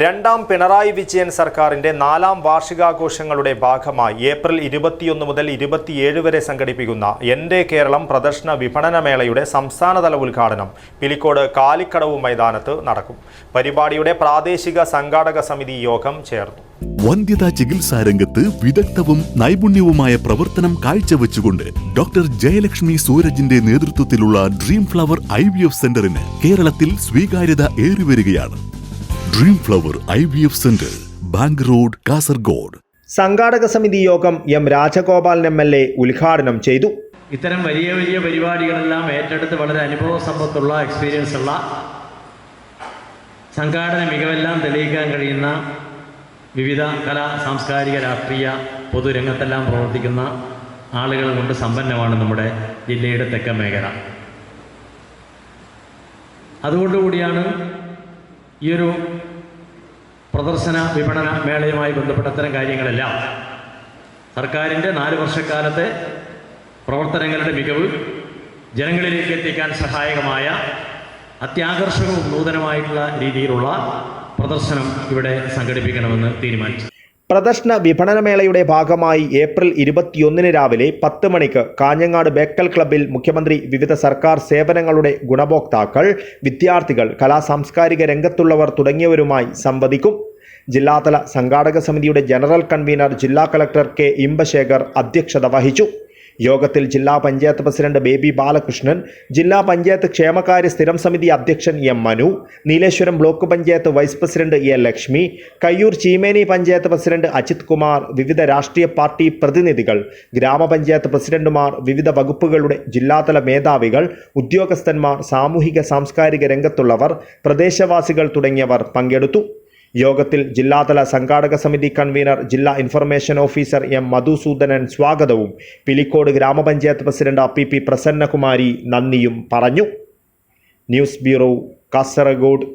രണ്ടാം പിണറായി വിജയൻ സർക്കാരിന്റെ നാലാം വാർഷികാഘോഷങ്ങളുടെ ഭാഗമായി ഏപ്രിൽ ഇരുപത്തിയൊന്ന് മുതൽ ഇരുപത്തിയേഴ് വരെ സംഘടിപ്പിക്കുന്ന എന്റെ കേരളം പ്രദർശന വിപണനമേളയുടെ സംസ്ഥാനതല ഉദ്ഘാടനം പിലിക്കോട് കാലിക്കടവ് മൈതാനത്ത് നടക്കും. പരിപാടിയുടെ പ്രാദേശിക സംഘാടക സമിതി യോഗം ചേർന്നു. വന്ധ്യതാ ചികിത്സാ രംഗത്ത് വിദഗ്ധവും നൈപുണ്യവുമായ പ്രവർത്തനം കാഴ്ചവെച്ചുകൊണ്ട് ഡോക്ടർ ജയലക്ഷ്മി സൂരജിന്റെ നേതൃത്വത്തിലുള്ള ഡ്രീം ഫ്ലവർ ഐ സെന്ററിന് കേരളത്തിൽ സ്വീകാര്യത ഏറിവരികയാണ്. Dream flower I V F centre bank road Kasargod സംഘാടക സമിതി യോഗം M Rajagopalan M L A ഉദ്ഘാടനം ചെയ്തു. ഇത്തരം വലിയ വലിയ പരിപാടികളെല്ലാം ഏറ്റെടുത്ത് വളരെ അനുഭവ സമ്പത്തുള്ള എക്സ്പീരിയൻസ് ഉള്ള സംഘാടന മികവെല്ലാം തെളിയിക്കാൻ കഴിയുന്ന വിവിധ കലാ സാംസ്കാരിക രാഷ്ട്രീയ പൊതുരംഗത്തെല്ലാം പ്രവർത്തിക്കുന്ന ആളുകൾ കൊണ്ട് സമ്പന്നമാണ് നമ്മുടെ ജില്ലയുടെ തെക്കൻ മേഖല. അതുകൊണ്ടുകൂടിയാണ് ഈ ഒരു പ്രദർശന വിപണന മേളയുമായി ബന്ധപ്പെട്ട അത്തരം കാര്യങ്ങളെല്ലാം സർക്കാരിന്റെ നാല് വർഷക്കാലത്തെ പ്രവർത്തനങ്ങളുടെ മികവ് ജനങ്ങളിലേക്ക് എത്തിക്കാൻ സഹായകമായ അത്യാകർഷകവും നൂതനമായിട്ടുള്ള രീതിയിലുള്ള പ്രദർശനം ഇവിടെ സംഘടിപ്പിക്കണമെന്ന് തീരുമാനിച്ചു. പ്രദർശന വിപണനമേളയുടെ ഭാഗമായി ഏപ്രിൽ ഇരുപത്തിയൊന്നിന് രാവിലെ പത്ത് മണിക്ക് കാഞ്ഞങ്ങാട് ബേക്കൽ ക്ലബ്ബിൽ മുഖ്യമന്ത്രി വിവിധ സർക്കാർ സേവനങ്ങളുടെ ഗുണഭോക്താക്കൾ വിദ്യാർത്ഥികൾ കലാസാംസ്കാരിക രംഗത്തുള്ളവർ തുടങ്ങിയവരുമായി സംവദിക്കും. ജില്ലാതല സംഘാടക സമിതിയുടെ ജനറൽ കൺവീനർ ജില്ലാ കളക്ടർ കെ ഇമ്പശേഖർ അധ്യക്ഷത വഹിച്ചു. യോഗത്തിൽ ജില്ലാ പഞ്ചായത്ത് പ്രസിഡന്റ് ബേബി ബാലകൃഷ്ണൻ ജില്ലാ പഞ്ചായത്ത് ക്ഷേമകാര്യ സ്ഥിരം സമിതി അധ്യക്ഷൻ M Manu Nileshwaram block panchayat vice president A Lakshmi Kayyur Cheemeni panchayat president Ajith Kumar വിവിധ രാഷ്ട്രീയ പാർട്ടി പ്രതിനിധികൾ ഗ്രാമപഞ്ചായത്ത് പ്രസിഡന്റുമാർ വിവിധ വകുപ്പുകളുടെ ജില്ലാതല മേധാവികൾ ഉദ്യോഗസ്ഥന്മാർ സാമൂഹിക സാംസ്കാരിക രംഗത്തുള്ളവർ പ്രദേശവാസികൾ തുടങ്ങിയവർ പങ്കെടുത്തു. യോഗത്തിൽ ജില്ലാതല സംഘാടക സമിതി കൺവീനർ ജില്ലാ ഇൻഫർമേഷൻ ഓഫീസർ എം മധുസൂദനൻ സ്വാഗതവും പിലിക്കോട് ഗ്രാമപഞ്ചായത്ത് പ്രസിഡന്റ് പി പി പ്രസന്നകുമാരി നന്ദിയും പറഞ്ഞു. News bureau Kasargod.